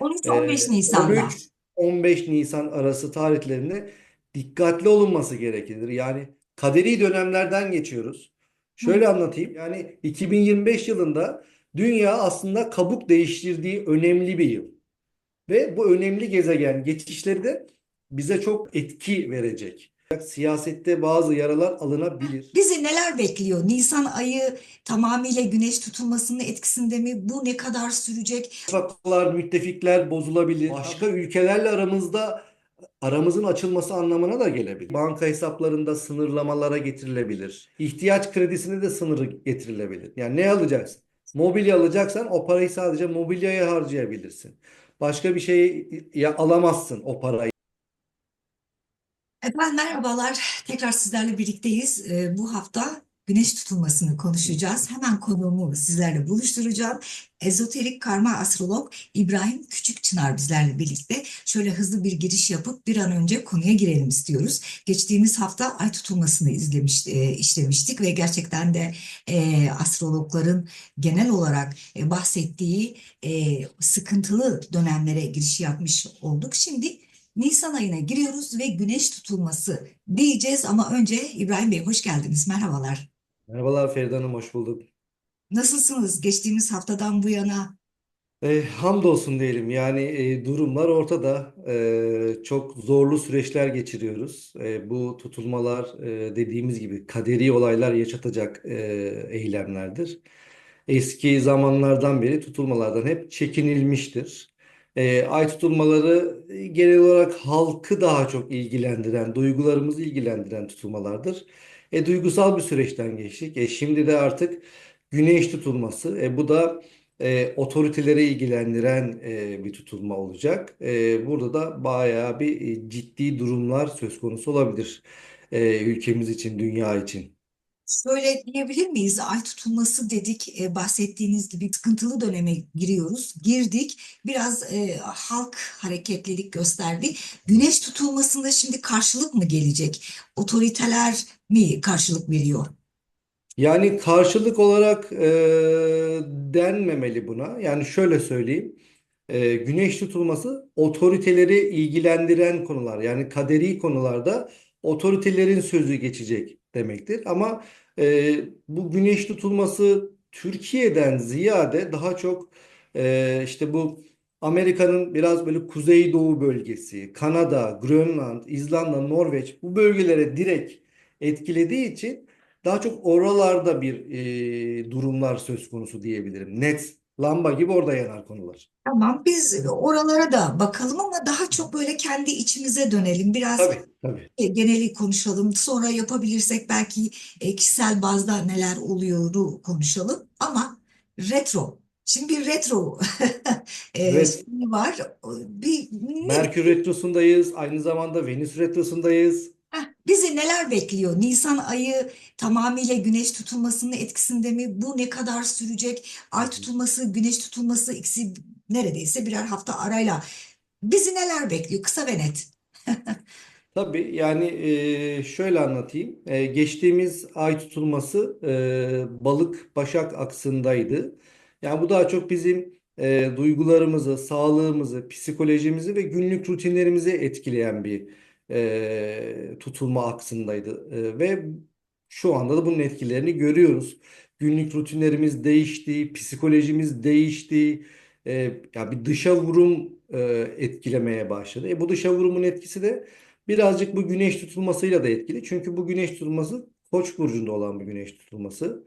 13-15 Ee, Nisan'da. 13-15 Nisan arası tarihlerinde dikkatli olunması gerekir. Yani kaderi dönemlerden geçiyoruz. Hı. Şöyle anlatayım. Yani 2025 yılında dünya aslında kabuk değiştirdiği önemli bir yıl. Ve bu önemli gezegen geçişleri de bize çok etki verecek. Siyasette bazı yaralar alınabilir. Bizi neler bekliyor? Nisan ayı tamamıyla güneş tutulmasının etkisinde mi? Bu ne kadar sürecek? İttifaklar, müttefikler bozulabilir. Başka ülkelerle aramızda aramızın açılması anlamına da gelebilir. Banka hesaplarında sınırlamalara getirilebilir. İhtiyaç kredisine de sınırı getirilebilir. Yani ne alacaksın? Mobilya alacaksan o parayı sadece mobilyaya harcayabilirsin. Başka bir şey ya alamazsın o parayı. Efendim merhabalar. Tekrar sizlerle birlikteyiz. Ee, bu hafta güneş tutulmasını konuşacağız. Hemen konuğumu sizlerle buluşturacağım. Ezoterik karma astrolog İbrahim Küçükçınar bizlerle birlikte. Şöyle hızlı bir giriş yapıp bir an önce konuya girelim istiyoruz. Geçtiğimiz hafta ay tutulmasını izlemiş, e, işlemiştik ve gerçekten de e, astrologların genel olarak e, bahsettiği e, sıkıntılı dönemlere giriş yapmış olduk. Şimdi Nisan ayına giriyoruz ve güneş tutulması diyeceğiz ama önce İbrahim Bey hoş geldiniz. Merhabalar. Merhabalar Feride Hanım, hoş bulduk. Nasılsınız geçtiğimiz haftadan bu yana? E, hamdolsun diyelim. Yani e, durumlar ortada. E, çok zorlu süreçler geçiriyoruz. E, bu tutulmalar e, dediğimiz gibi kaderi olaylar yaşatacak e, eylemlerdir. Eski zamanlardan beri tutulmalardan hep çekinilmiştir. E, ay tutulmaları e, genel olarak halkı daha çok ilgilendiren, duygularımızı ilgilendiren tutulmalardır. E, duygusal bir süreçten geçtik. E, şimdi de artık güneş tutulması. E, bu da e, otoriteleri ilgilendiren e, bir tutulma olacak. E, burada da bayağı bir e, ciddi durumlar söz konusu olabilir e, ülkemiz için, dünya için. Şöyle diyebilir miyiz? Ay tutulması dedik, e, bahsettiğiniz gibi sıkıntılı döneme giriyoruz. Girdik, biraz e, halk hareketlilik gösterdi. Güneş tutulmasında şimdi karşılık mı gelecek? Otoriteler mi karşılık veriyor? Yani karşılık olarak e, denmemeli buna. Yani şöyle söyleyeyim. E, güneş tutulması otoriteleri ilgilendiren konular. Yani kaderi konularda otoritelerin sözü geçecek demektir. Ama e, bu güneş tutulması Türkiye'den ziyade daha çok e, işte bu Amerika'nın biraz böyle kuzeydoğu bölgesi, Kanada, Grönland, İzlanda, Norveç bu bölgelere direkt etkilediği için daha çok oralarda bir e, durumlar söz konusu diyebilirim. Net lamba gibi orada yanar konular. Tamam, biz oralara da bakalım ama daha çok böyle kendi içimize dönelim. Biraz Tabii, tabii. e, geneli konuşalım. Sonra yapabilirsek belki e, kişisel bazda neler oluyoru konuşalım. Ama retro. Şimdi bir retro Evet, var. Bir Merkür Retrosu'ndayız. Aynı zamanda Venüs Retrosu'ndayız. Bizi neler bekliyor? Nisan ayı tamamıyla güneş tutulmasının etkisinde mi? Bu ne kadar sürecek? Ay tutulması, güneş tutulması ikisi neredeyse birer hafta arayla. Bizi neler bekliyor? Kısa ve net. Tabii yani e, şöyle anlatayım. E, geçtiğimiz ay tutulması e, balık başak aksındaydı. Yani bu daha çok bizim duygularımızı, sağlığımızı, psikolojimizi ve günlük rutinlerimizi etkileyen bir e, tutulma aksındaydı. E, ve şu anda da bunun etkilerini görüyoruz. Günlük rutinlerimiz değişti, psikolojimiz değişti. E, ya bir dışa vurum e, etkilemeye başladı. E, bu dışa vurumun etkisi de Birazcık bu güneş tutulmasıyla da etkili. Çünkü bu güneş tutulması Koç burcunda olan bir güneş tutulması.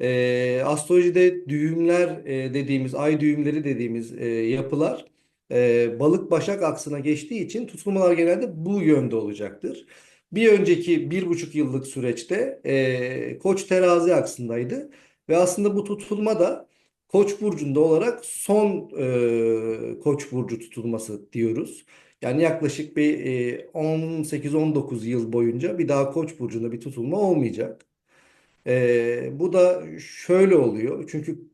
Ee, astrolojide düğümler e, dediğimiz, ay düğümleri dediğimiz e, yapılar e, balık başak aksına geçtiği için tutulmalar genelde bu yönde olacaktır. Bir önceki bir buçuk yıllık süreçte e, Koç terazi aksındaydı. Ve aslında bu tutulma da Koç burcunda olarak son e, Koç burcu tutulması diyoruz. Yani yaklaşık bir e, 18-19 yıl boyunca bir daha Koç burcunda bir tutulma olmayacak. E, bu da şöyle oluyor. Çünkü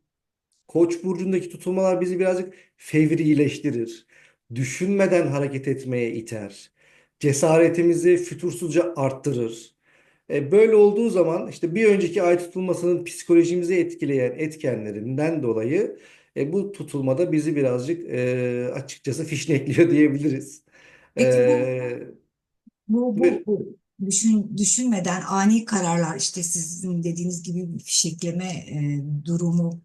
Koç burcundaki tutulmalar bizi birazcık fevrileştirir. Düşünmeden hareket etmeye iter. Cesaretimizi fütursuzca arttırır. E, böyle olduğu zaman işte bir önceki ay tutulmasının psikolojimizi etkileyen etkenlerinden dolayı E, bu tutulmada bizi birazcık e, açıkçası fişnekliyor diyebiliriz. Peki bu E, bu bu, buyurun. bu düşün düşünmeden ani kararlar işte sizin dediğiniz gibi bir fişekleme e, durumu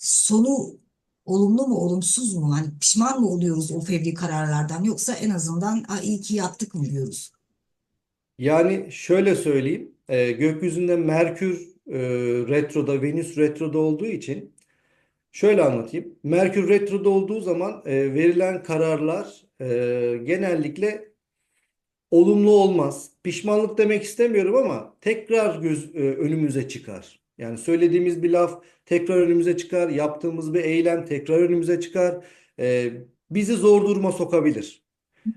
sonu olumlu mu olumsuz mu? Hani pişman mı oluyoruz o fevri kararlardan yoksa en azından "Aa, iyi ki yaptık mı diyoruz? Yani şöyle söyleyeyim, e, gökyüzünde Merkür e, retroda, Venüs retroda olduğu için şöyle anlatayım. Merkür retroda olduğu zaman e, verilen kararlar e, genellikle olumlu olmaz. Pişmanlık demek istemiyorum ama tekrar göz, e, önümüze çıkar. Yani söylediğimiz bir laf tekrar önümüze çıkar, yaptığımız bir eylem tekrar önümüze çıkar, E, bizi zor duruma sokabilir.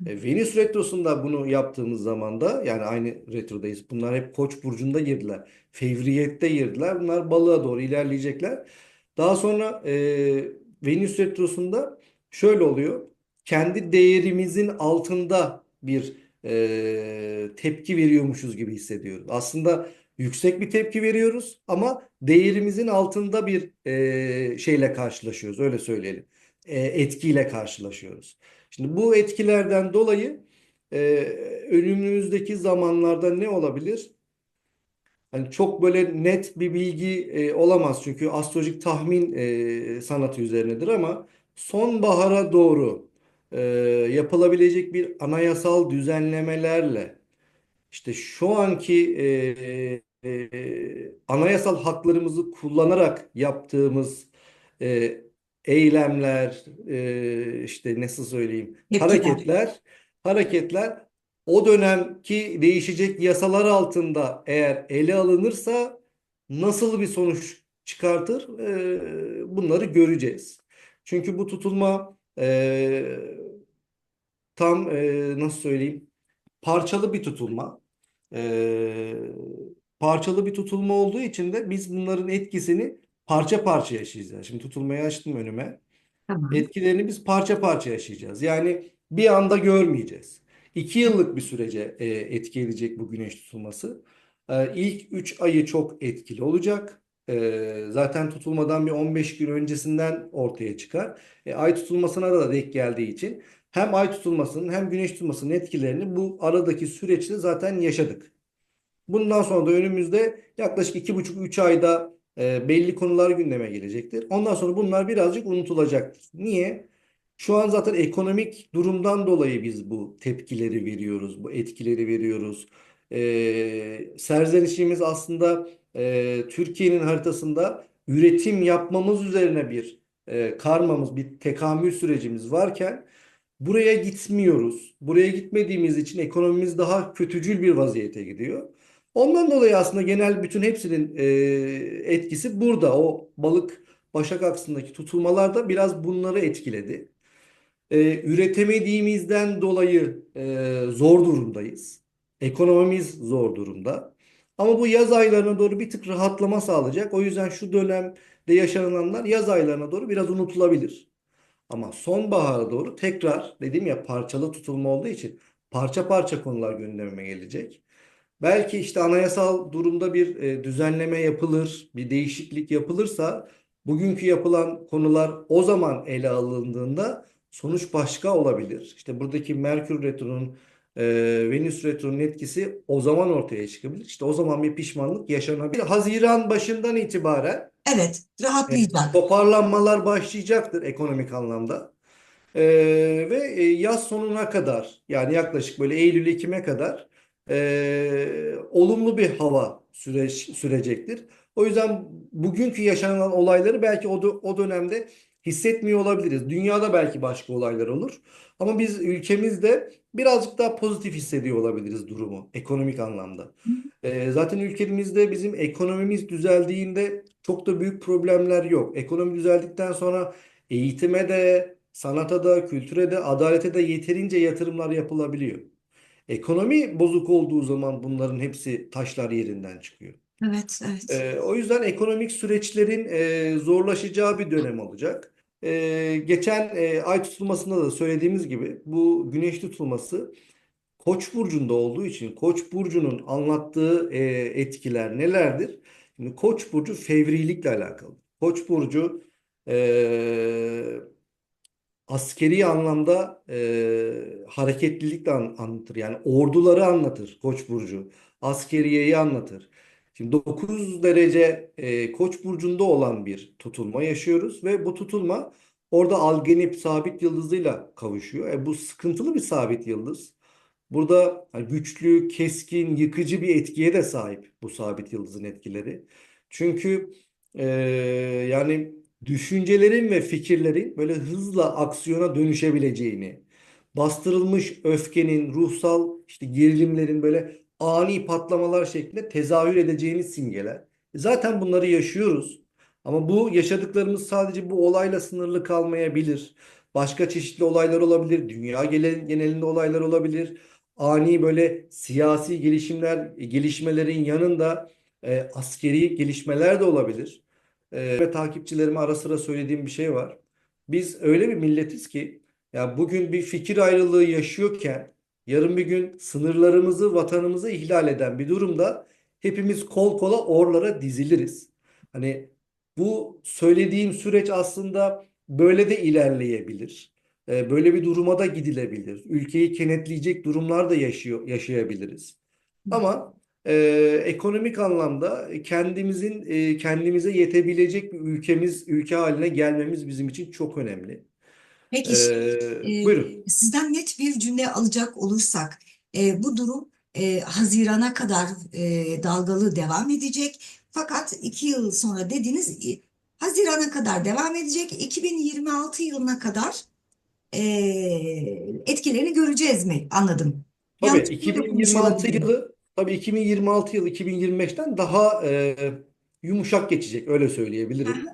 E, Venüs retrosunda bunu yaptığımız zaman da yani aynı retrodayız. Bunlar hep Koç burcunda girdiler. Fevriyette girdiler. Bunlar balığa doğru ilerleyecekler. Daha sonra e, Venüs retrosunda şöyle oluyor. Kendi değerimizin altında bir e, tepki veriyormuşuz gibi hissediyoruz. Aslında yüksek bir tepki veriyoruz ama değerimizin altında bir e, şeyle karşılaşıyoruz. Öyle söyleyelim. E, etkiyle karşılaşıyoruz. Şimdi bu etkilerden dolayı e, önümüzdeki zamanlarda ne olabilir? Hani çok böyle net bir bilgi e, olamaz çünkü astrolojik tahmin e, sanatı üzerinedir ama sonbahara doğru e, yapılabilecek bir anayasal düzenlemelerle işte şu anki e, e, anayasal haklarımızı kullanarak yaptığımız e, eylemler, e, işte nasıl söyleyeyim, Tepkiler. hareketler, hareketler o dönemki değişecek yasalar altında eğer ele alınırsa nasıl bir sonuç çıkartır, e, bunları göreceğiz. Çünkü bu tutulma e, tam e, nasıl söyleyeyim, parçalı bir tutulma. Ee, parçalı bir tutulma olduğu için de biz bunların etkisini parça parça yaşayacağız. Şimdi tutulmayı açtım önüme. Tamam. Etkilerini biz parça parça yaşayacağız. Yani bir anda görmeyeceğiz. İki yıllık bir sürece e, etki edecek bu güneş tutulması. E, ilk üç ayı çok etkili olacak. E, zaten tutulmadan bir 15 gün öncesinden ortaya çıkar. E, ay tutulmasına da denk geldiği için hem ay tutulmasının hem güneş tutulmasının etkilerini bu aradaki süreçte zaten yaşadık. Bundan sonra da önümüzde yaklaşık iki buçuk üç ayda e, belli konular gündeme gelecektir. Ondan sonra bunlar birazcık unutulacaktır. Niye? Şu an zaten ekonomik durumdan dolayı biz bu tepkileri veriyoruz, bu etkileri veriyoruz. E, serzenişimiz aslında e, Türkiye'nin haritasında üretim yapmamız üzerine bir e, karmamız, bir tekamül sürecimiz varken buraya gitmiyoruz. Buraya gitmediğimiz için ekonomimiz daha kötücül bir vaziyete gidiyor. Ondan dolayı aslında genel bütün hepsinin e, etkisi burada. O balık başak aksındaki tutulmalar da biraz bunları etkiledi. E, üretemediğimizden dolayı e, zor durumdayız. Ekonomimiz zor durumda. Ama bu yaz aylarına doğru bir tık rahatlama sağlayacak. O yüzden şu dönemde yaşananlar yaz aylarına doğru biraz unutulabilir. Ama sonbahara doğru tekrar dedim ya parçalı tutulma olduğu için parça parça konular gündeme gelecek. Belki işte anayasal durumda bir e, düzenleme yapılır, bir değişiklik yapılırsa bugünkü yapılan konular o zaman ele alındığında sonuç başka olabilir. İşte buradaki Merkür Retro'nun, e, Venüs Retro'nun etkisi o zaman ortaya çıkabilir. İşte o zaman bir pişmanlık yaşanabilir. Haziran başından itibaren Evet, e, rahatlayacak. toparlanmalar başlayacaktır ekonomik anlamda. Ee, ve e, yaz sonuna kadar yani yaklaşık böyle Eylül-Ekim'e kadar e, olumlu bir hava süreç sürecektir. O yüzden bugünkü yaşanan olayları belki o, o dönemde hissetmiyor olabiliriz. Dünyada belki başka olaylar olur. Ama biz ülkemizde birazcık daha pozitif hissediyor olabiliriz durumu ekonomik anlamda. Ee, zaten ülkemizde bizim ekonomimiz düzeldiğinde çok da büyük problemler yok. Ekonomi düzeldikten sonra eğitime de, sanata da, kültüre de, adalete de yeterince yatırımlar yapılabiliyor. Ekonomi bozuk olduğu zaman bunların hepsi taşlar yerinden çıkıyor. Evet, evet. Ee, o yüzden ekonomik süreçlerin e, zorlaşacağı bir dönem olacak. Ee, geçen e, ay tutulmasında da söylediğimiz gibi bu güneş tutulması Koç burcunda olduğu için Koç burcunun anlattığı e, etkiler nelerdir? Şimdi Koç burcu fevrilikle alakalı. Koç burcu e, askeri anlamda e, hareketlilik de an- anlatır. Yani orduları anlatır Koç burcu. Askeriyeyi anlatır. Şimdi 9 derece e, Koç burcunda olan bir tutulma yaşıyoruz ve bu tutulma orada Algenip sabit yıldızıyla kavuşuyor. E, bu sıkıntılı bir sabit yıldız. Burada güçlü, keskin, yıkıcı bir etkiye de sahip bu sabit yıldızın etkileri. Çünkü e, yani düşüncelerin ve fikirlerin böyle hızla aksiyona dönüşebileceğini, bastırılmış öfkenin, ruhsal işte gerilimlerin böyle ani patlamalar şeklinde tezahür edeceğini simgeler. Zaten bunları yaşıyoruz. Ama bu yaşadıklarımız sadece bu olayla sınırlı kalmayabilir. Başka çeşitli olaylar olabilir. Dünya genelinde olaylar olabilir. Ani böyle siyasi gelişimler, gelişmelerin yanında e, askeri gelişmeler de olabilir. E, ve takipçilerime ara sıra söylediğim bir şey var. Biz öyle bir milletiz ki ya bugün bir fikir ayrılığı yaşıyorken yarın bir gün sınırlarımızı, vatanımızı ihlal eden bir durumda hepimiz kol kola orlara diziliriz. Hani bu söylediğim süreç aslında böyle de ilerleyebilir. E, Böyle bir duruma da gidilebilir. Ülkeyi kenetleyecek durumlar da yaşıyor, yaşayabiliriz. Ama e, ekonomik anlamda kendimizin e, kendimize yetebilecek bir ülkemiz, ülke haline gelmemiz bizim için çok önemli. Peki E, e, buyurun. sizden net bir cümle alacak olursak e, bu durum e, Haziran'a kadar e, dalgalı devam edecek. Fakat iki yıl sonra dediniz Haziran'a kadar devam edecek. 2026 yılına kadar e, etkilerini göreceğiz mi? Anladım. Tabii Yanlış mı okumuş 2026 olabilirim? yılı tabii 2026 yılı 2025'ten daha e, yumuşak geçecek öyle söyleyebilirim.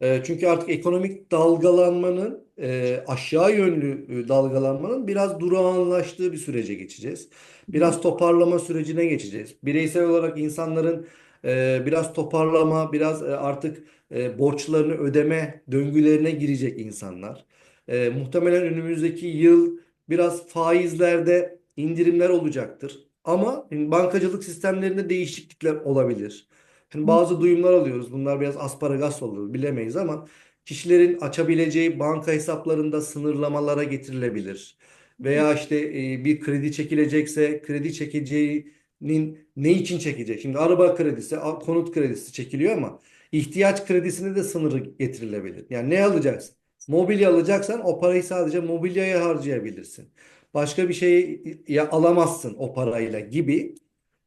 E, çünkü artık ekonomik dalgalanmanın e, aşağı yönlü dalgalanmanın biraz durağanlaştığı bir sürece geçeceğiz. Biraz toparlama sürecine geçeceğiz. Bireysel olarak insanların e, biraz toparlama, biraz e, artık e, borçlarını ödeme döngülerine girecek insanlar. E, muhtemelen önümüzdeki yıl biraz faizlerde indirimler olacaktır. Ama bankacılık sistemlerinde değişiklikler olabilir. Hani bazı duyumlar alıyoruz. Bunlar biraz asparagas olur, bilemeyiz ama kişilerin açabileceği banka hesaplarında sınırlamalara getirilebilir. Veya işte e, bir kredi çekilecekse kredi çekeceğinin ne için çekecek? Şimdi araba kredisi, konut kredisi çekiliyor ama ihtiyaç kredisine de sınırı getirilebilir. Yani ne alacaksın? Mobilya alacaksan o parayı sadece mobilyaya harcayabilirsin. Başka bir şey ya alamazsın o parayla gibi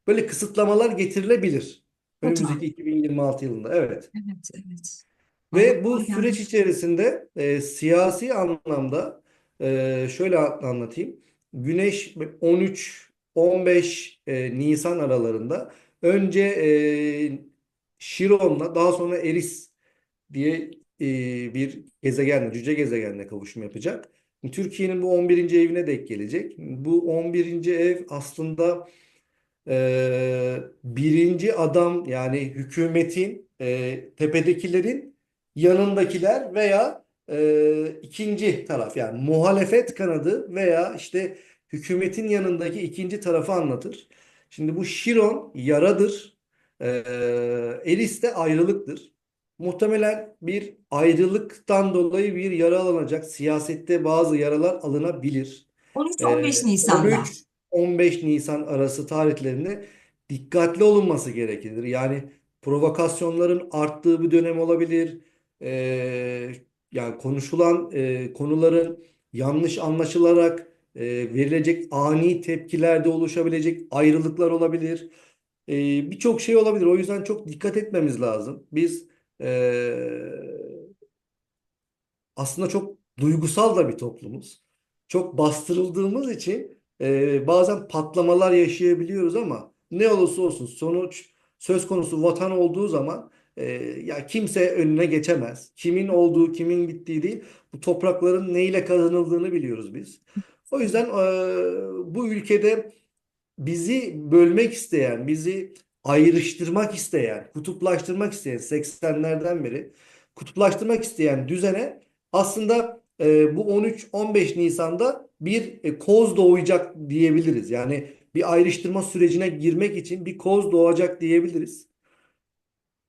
böyle kısıtlamalar getirilebilir. Önümüzdeki 2026 yılında. Evet. Evet, evet. Ve bu süreç içerisinde e, siyasi anlamda e, şöyle anlatayım. Güneş 13-15 e, Nisan aralarında önce e, Şiron'la daha sonra Eris diye e, bir gezegenle, cüce gezegenle kavuşum yapacak. Türkiye'nin bu 11. evine denk gelecek. Bu 11. ev aslında e, birinci adam yani hükümetin e, tepedekilerin yanındakiler veya e, ikinci taraf yani muhalefet kanadı veya işte hükümetin yanındaki ikinci tarafı anlatır. Şimdi bu Şiron yaradır. E, Eris de ayrılıktır. Muhtemelen bir ayrılıktan dolayı bir yara alınacak. Siyasette bazı yaralar alınabilir. 13-15 Ee, Nisan'da. 13-15 Nisan arası tarihlerinde dikkatli olunması gerekir. Yani provokasyonların arttığı bir dönem olabilir. Ee, yani konuşulan e, konuların yanlış anlaşılarak e, verilecek ani tepkilerde oluşabilecek ayrılıklar olabilir. Ee, birçok şey olabilir. O yüzden çok dikkat etmemiz lazım. Biz e, aslında çok duygusal da bir toplumuz. Çok bastırıldığımız için e, bazen patlamalar yaşayabiliyoruz ama ne olursa olsun sonuç söz konusu vatan olduğu zaman e, ya kimse önüne geçemez. Kimin olduğu, kimin bittiği değil. Bu toprakların neyle kazanıldığını biliyoruz biz. O yüzden e, bu ülkede bizi bölmek isteyen, bizi ayrıştırmak isteyen, kutuplaştırmak isteyen 80'lerden beri kutuplaştırmak isteyen düzene aslında e, bu 13-15 Nisan'da bir e, koz doğacak diyebiliriz. Yani bir ayrıştırma sürecine girmek için bir koz doğacak diyebiliriz.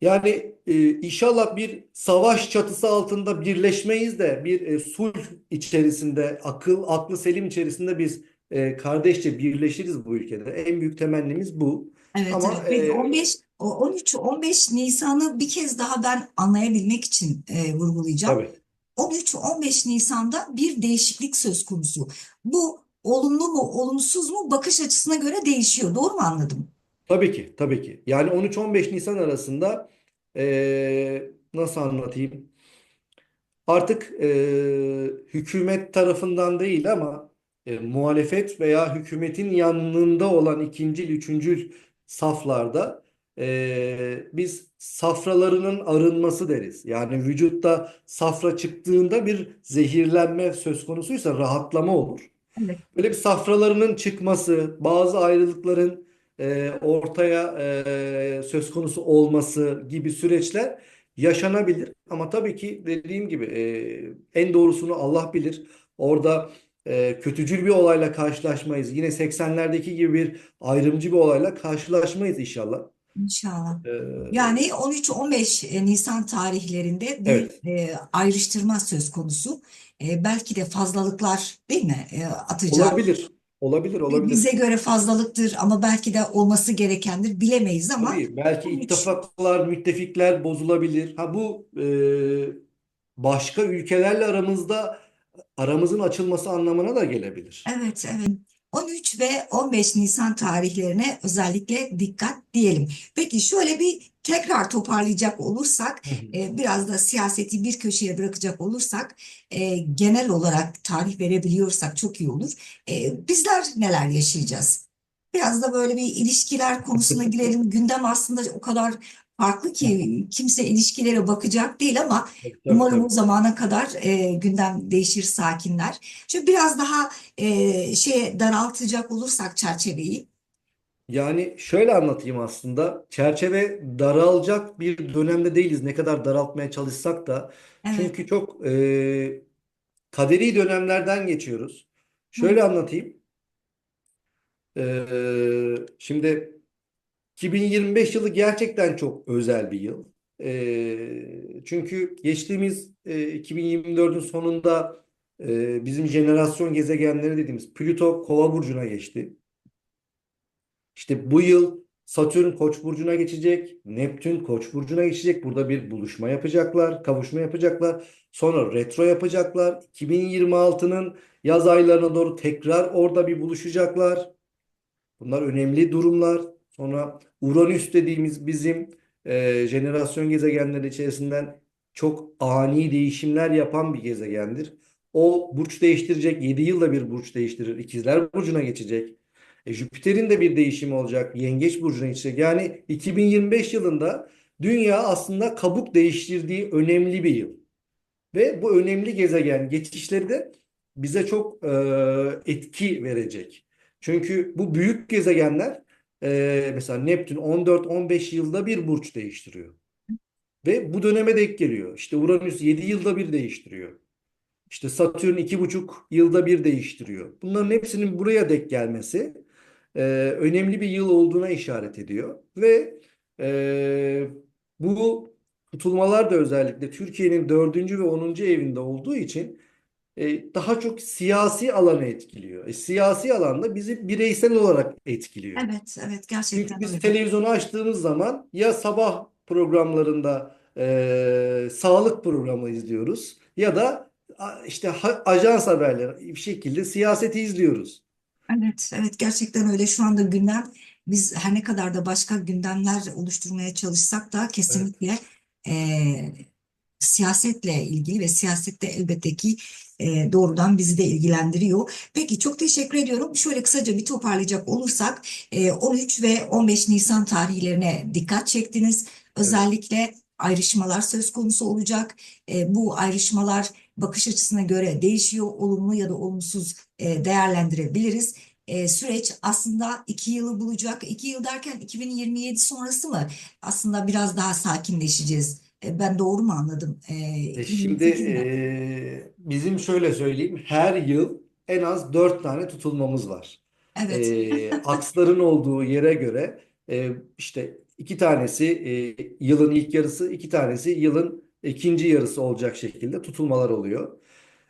Yani e, inşallah bir savaş çatısı altında birleşmeyiz de bir e, sulh içerisinde, akıl, aklı selim içerisinde biz e, kardeşçe birleşiriz bu ülkede. En büyük temennimiz bu. Evet, Ama evet. Peki e, 15, o 13-15 Nisan'ı bir kez daha ben anlayabilmek için e, vurgulayacağım. tabii. 13-15 Nisan'da bir değişiklik söz konusu. Bu olumlu mu, olumsuz mu bakış açısına göre değişiyor. Doğru mu anladım? Tabii ki, tabii ki. Yani 13-15 Nisan arasında e, nasıl anlatayım? Artık e, hükümet tarafından değil ama e, muhalefet veya hükümetin yanında olan ikincil, üçüncül saflarda e, biz safralarının arınması deriz. Yani vücutta safra çıktığında bir zehirlenme söz konusuysa rahatlama olur. Evet. Böyle bir safralarının çıkması, bazı ayrılıkların e, ortaya e, söz konusu olması gibi süreçler yaşanabilir. Ama tabii ki dediğim gibi e, en doğrusunu Allah bilir. Orada e, kötücül bir olayla karşılaşmayız. Yine 80'lerdeki gibi bir ayrımcı bir olayla karşılaşmayız inşallah. İnşallah. E, Yani 13-15 Nisan tarihlerinde bir evet, e, ayrıştırma söz konusu. E, belki de fazlalıklar değil mi? E, atacağı olabilir. Olabilir, Bi- olabilir. bize göre fazlalıktır ama belki de olması gerekendir bilemeyiz ama Tabii belki 13 ittifaklar, müttefikler bozulabilir. Ha bu e, başka ülkelerle aramızda aramızın açılması anlamına da gelebilir. Evet, evet. 13 ve 15 Nisan tarihlerine özellikle dikkat diyelim. Peki şöyle bir tekrar toparlayacak olursak, e, biraz da siyaseti bir köşeye bırakacak olursak, e, genel olarak tarih verebiliyorsak çok iyi olur. E, bizler neler yaşayacağız? Biraz da böyle bir ilişkiler konusuna girelim. Gündem aslında o kadar farklı ki kimse ilişkilere bakacak değil ama Tabii, tabii, umarım o zamana kadar e, gündem değişir, sakinler. Şöyle biraz daha e, şeye daraltacak olursak çerçeveyi. Yani şöyle anlatayım aslında. Çerçeve daralacak bir dönemde değiliz. Ne kadar daraltmaya çalışsak da. Evet. Çünkü çok e, kaderi dönemlerden geçiyoruz. Hı. Şöyle anlatayım. E, şimdi 2025 yılı gerçekten çok özel bir yıl. Ee, çünkü geçtiğimiz e, 2024'ün sonunda e, bizim jenerasyon gezegenleri dediğimiz Plüto Kova burcuna geçti. İşte bu yıl Satürn Koç burcuna geçecek, Neptün Koç burcuna geçecek. Burada bir buluşma yapacaklar, kavuşma yapacaklar. Sonra retro yapacaklar. 2026'nın yaz aylarına doğru tekrar orada bir buluşacaklar. Bunlar önemli durumlar. Sonra Uranüs dediğimiz bizim e, jenerasyon gezegenleri içerisinden çok ani değişimler yapan bir gezegendir. O burç değiştirecek. 7 yılda bir burç değiştirir. İkizler Burcu'na geçecek. E, Jüpiter'in de bir değişimi olacak. Yengeç Burcu'na geçecek. Yani 2025 yılında dünya aslında kabuk değiştirdiği önemli bir yıl. Ve bu önemli gezegen geçişleri de bize çok e, etki verecek. Çünkü bu büyük gezegenler e, mesela Neptün 14-15 yılda bir burç değiştiriyor. Ve bu döneme denk geliyor. İşte Uranüs 7 yılda bir değiştiriyor. İşte Satürn 2,5 yılda bir değiştiriyor. Bunların hepsinin buraya denk gelmesi e, önemli bir yıl olduğuna işaret ediyor. Ve e, bu tutulmalar da özellikle Türkiye'nin 4. ve 10. evinde olduğu için e, daha çok siyasi alanı etkiliyor. E, siyasi alanda bizi bireysel olarak etkiliyor. Evet, evet Çünkü gerçekten biz öyle. televizyonu açtığımız zaman ya sabah programlarında e, sağlık programı izliyoruz ya da işte ha- ajans haberleri bir şekilde siyaseti izliyoruz. Evet, evet gerçekten öyle. Şu anda gündem biz her ne kadar da başka gündemler oluşturmaya çalışsak da Evet. kesinlikle eee, siyasetle ilgili ve siyasette elbette ki eee, doğrudan bizi de ilgilendiriyor. Peki çok teşekkür ediyorum. Şöyle kısaca bir toparlayacak olursak eee, 13 ve 15 Nisan tarihlerine dikkat çektiniz. Özellikle ayrışmalar söz konusu olacak. Eee, bu ayrışmalar bakış açısına göre değişiyor. Olumlu ya da olumsuz eee, değerlendirebiliriz. Eee, süreç aslında iki yılı bulacak. İki yıl derken 2027 sonrası mı? Aslında biraz daha sakinleşeceğiz. E, Ben doğru mu anladım? E, E şimdi 2028 mi? e, bizim şöyle söyleyeyim her yıl en az 4 tane tutulmamız var. Evet. E, aksların olduğu yere göre e, işte İki tanesi e, yılın ilk yarısı, iki tanesi yılın ikinci yarısı olacak şekilde tutulmalar oluyor.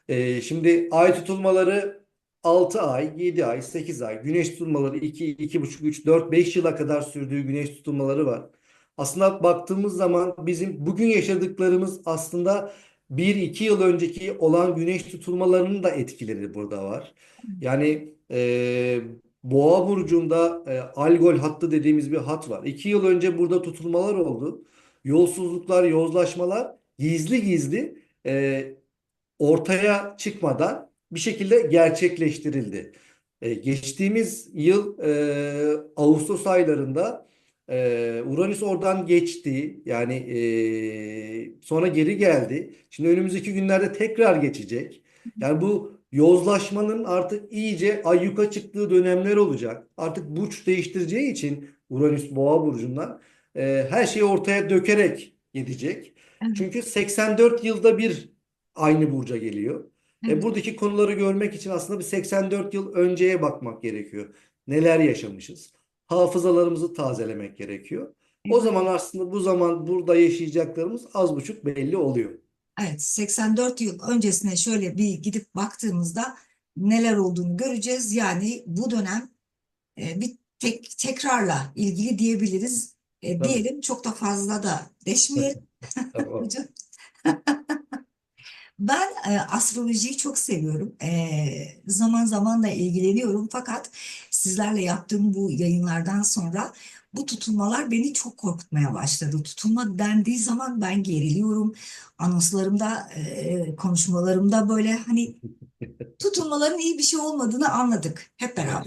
E, şimdi ay tutulmaları 6 ay, 7 ay, 8 ay, güneş tutulmaları 2, 2,5, 3, 4, 5 yıla kadar sürdüğü güneş tutulmaları var. Aslında baktığımız zaman bizim bugün yaşadıklarımız aslında 1-2 yıl önceki olan güneş tutulmalarının da etkileri burada var. Yani e, Boğa burcunda e, Algol hattı dediğimiz bir hat var. 2 yıl önce burada tutulmalar oldu. Yolsuzluklar, yozlaşmalar gizli gizli e, ortaya çıkmadan bir şekilde gerçekleştirildi. E, geçtiğimiz yıl e, Ağustos aylarında e, Uranüs oradan geçti. Yani e, sonra geri geldi. Şimdi önümüzdeki günlerde tekrar geçecek. Yani bu yozlaşmanın artık iyice ayyuka çıktığı dönemler olacak. Artık burç değiştireceği için Uranüs Boğa burcundan e, her şeyi ortaya dökerek gidecek. Evet, Çünkü 84 yılda bir aynı burca geliyor. E, evet, buradaki konuları görmek için aslında bir 84 yıl önceye bakmak gerekiyor. Neler yaşamışız? Hafızalarımızı tazelemek gerekiyor. O zaman aslında bu zaman burada yaşayacaklarımız az buçuk belli oluyor. Evet, 84 yıl öncesine şöyle bir gidip baktığımızda neler olduğunu göreceğiz. Yani bu dönem e, bir tek tekrarla ilgili diyebiliriz. E, diyelim çok da fazla da deşmeyelim Tamam. Ben e, astrolojiyi çok seviyorum. E, zaman zaman da ilgileniyorum. Fakat sizlerle yaptığım bu yayınlardan sonra bu tutulmalar beni çok korkutmaya başladı. Tutulma dendiği zaman ben geriliyorum. Anonslarımda, e, konuşmalarımda böyle hani tutulmaların iyi bir şey olmadığını anladık hep beraber.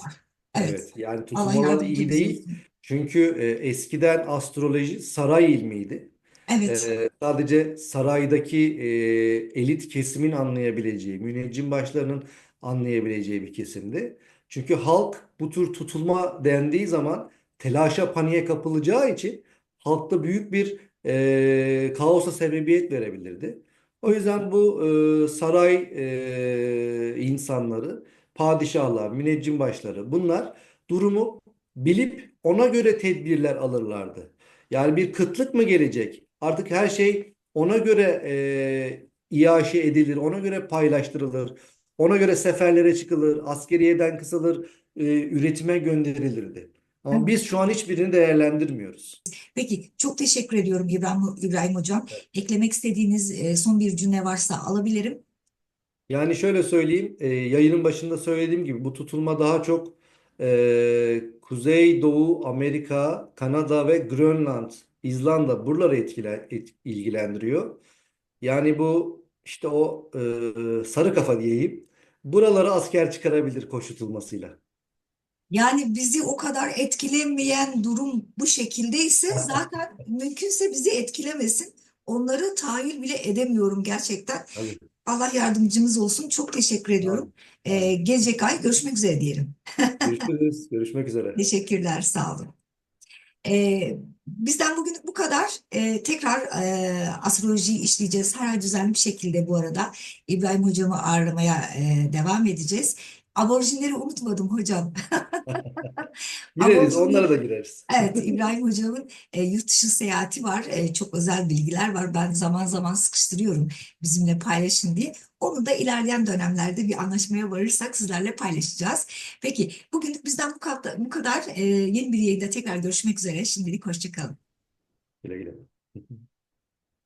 Evet, Evet, yani tutulmalar iyi değil. Çünkü e, eskiden astroloji saray ilmiydi. Evet, Ee, sadece saraydaki e, elit kesimin anlayabileceği, müneccim başlarının anlayabileceği bir kesimdi. Çünkü halk bu tür tutulma dendiği zaman telaşa, paniğe kapılacağı için halkta büyük bir e, kaosa sebebiyet verebilirdi. O yüzden bu e, saray e, insanları, padişahlar, müneccim başları bunlar durumu bilip ona göre tedbirler alırlardı. Yani bir kıtlık mı gelecek? Artık her şey ona göre e, iaşe edilir, ona göre paylaştırılır, ona göre seferlere çıkılır, askeriyeden kısılır, e, üretime gönderilirdi. Ama evet. biz şu an hiçbirini değerlendirmiyoruz. Peki, çok teşekkür ediyorum İbrahim, İbrahim Hocam. Evet. Eklemek istediğiniz e, son bir cümle varsa alabilirim. Yani şöyle söyleyeyim, e, yayının başında söylediğim gibi bu tutulma daha çok e, Kuzey Doğu Amerika, Kanada ve Grönland, İzlanda buraları etkile, et- ilgilendiriyor. Yani bu işte o e, sarı kafa diyeyim. Buralara asker çıkarabilir koç tutulmasıyla. Yani bizi o kadar etkilemeyen durum bu şekildeyse zaten mümkünse bizi etkilemesin. Onları tahayyül bile edemiyorum gerçekten. Tabii. Allah yardımcımız olsun. Çok teşekkür ediyorum. Ee, gelecek ay görüşmek üzere diyelim. Görüşürüz. Görüşmek üzere. Teşekkürler, sağ olun. Ee, bizden bugün bu kadar. Ee, tekrar e, astrolojiyi işleyeceğiz. Her ay düzenli bir şekilde bu arada İbrahim hocamı ağırlamaya e, devam edeceğiz. Aborjinleri unutmadım hocam. Gireriz, Aborjinleri onlara da gireriz. Evet, İbrahim Hocam'ın e, yurt dışı seyahati var. E, çok özel bilgiler var. Ben zaman zaman sıkıştırıyorum bizimle paylaşın diye. Onu da ilerleyen dönemlerde bir anlaşmaya varırsak sizlerle paylaşacağız. Peki, bugünlük bizden bu kadar. Bu kadar. E, yeni bir yayında tekrar görüşmek üzere. Şimdilik hoşça kalın. Güle güle.